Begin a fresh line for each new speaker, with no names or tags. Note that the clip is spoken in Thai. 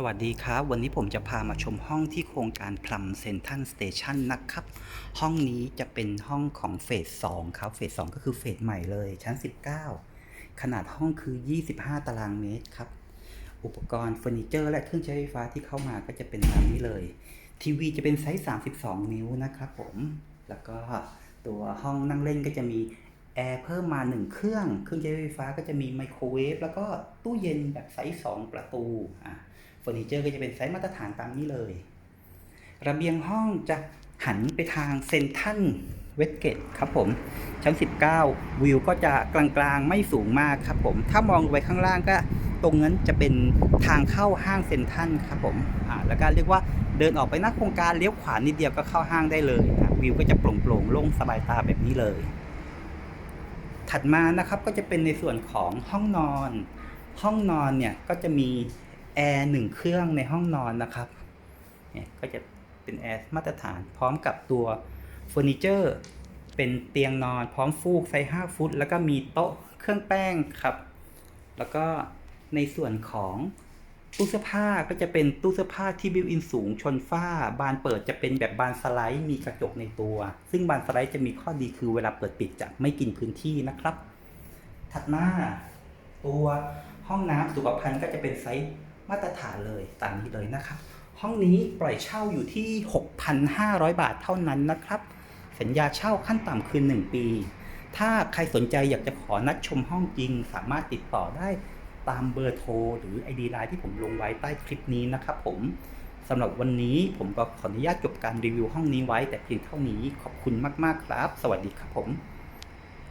สวัสดีครับ วันนี้ผมจะพามาชมห้องที่โครงการพลัมเซนทันสเตชันนะครับ ห้องนี้จะเป็นห้องของเฟส2ครับเฟส2ก็คือเฟสใหม่เลยชั้น 19 ขนาดห้องคือ 25 ตารางเมตรครับ อุปกรณ์เฟอร์นิเจอร์และเครื่องใช้ไฟฟ้าที่เข้ามาก็จะเป็นตามนี้เลย ทีวีจะเป็นไซส์ 32 นิ้วนะครับผม แล้วก็ตัวห้องนั่งเล่นก็จะมี แอร์เพิ่มมา 1 เครื่อง เครื่องใช้ไฟฟ้าก็จะมีไมโครเวฟแล้วก็ตู้เย็นแบบไซส์ 2 ประตูอะเฟอร์นิเจอร์ก็จะเป็นไซส์มาตรฐานตามนี้เลย ระเบียงห้องจะหันไปทางเซนทันเวสเกตครับผม ชั้น 19 วิวก็จะกลางๆ ไม่สูงมากครับผม ถ้ามองลงไปข้างล่างก็ตรงนั้นจะเป็นทางเข้าห้างเซนทันครับผมอ่าแล้วก็เรียกว่าเดินออกไปน้าโครงการเลี้ยวขวานิดเดียวก็เข้าห้างได้เลยวิวก็จะโปร่งๆโล่งสบายตาแบบนี้เลย ถัดมานะครับก็จะเป็นในส่วนของห้องนอน ห้องนอนเนี่ยก็จะมีแอร์หนึ่งเครื่องในห้องนอนนะครับเนี่ยก็จะเป็นแอร์มาตรฐานพร้อมกับตัวเฟอร์นิเจอร์เป็นเตียงนอนพร้อมฟูกไซส์5ฟุต แล้วก็มีโต๊ะเครื่องแป้งครับ แล้วก็ในส่วนของ ตู้เสื้อผ้าก็จะเป็นตู้เสื้อผ้าที่บิวอินสูงชนฝ้า บานเปิดจะเป็นแบบบานสไลด์มีกระจกในตัว ซึ่งบานสไลด์จะมีข้อดีคือเวลาเปิดปิดจะไม่กินพื้นที่นะครับ ถัดมาตัวห้องน้ำสุขภัณฑ์ก็จะเป็นไซส์มาตรฐานเลยตามนี้เลยนะครับ ห้องนี้ปล่อยเช่าอยู่ที่ 6,500 บาทเท่านั้นนะครับ สัญญาเช่าขั้นต่ำคือ 1 ปี ถ้าใครสนใจอยากจะขอนัดชมห้องจริง สามารถติดต่อได้ ตามเบอร์โทรหรือ ID ไลน์ที่ผมลงไว้ใต้คลิปนี้นะครับผมสำหรับวันนี้ผมก็ขออนุญาตจบการรีวิวห้องนี้ไว้แต่เพียงเท่านี้ขอบคุณมาก ๆ ครับ สวัสดีครับผม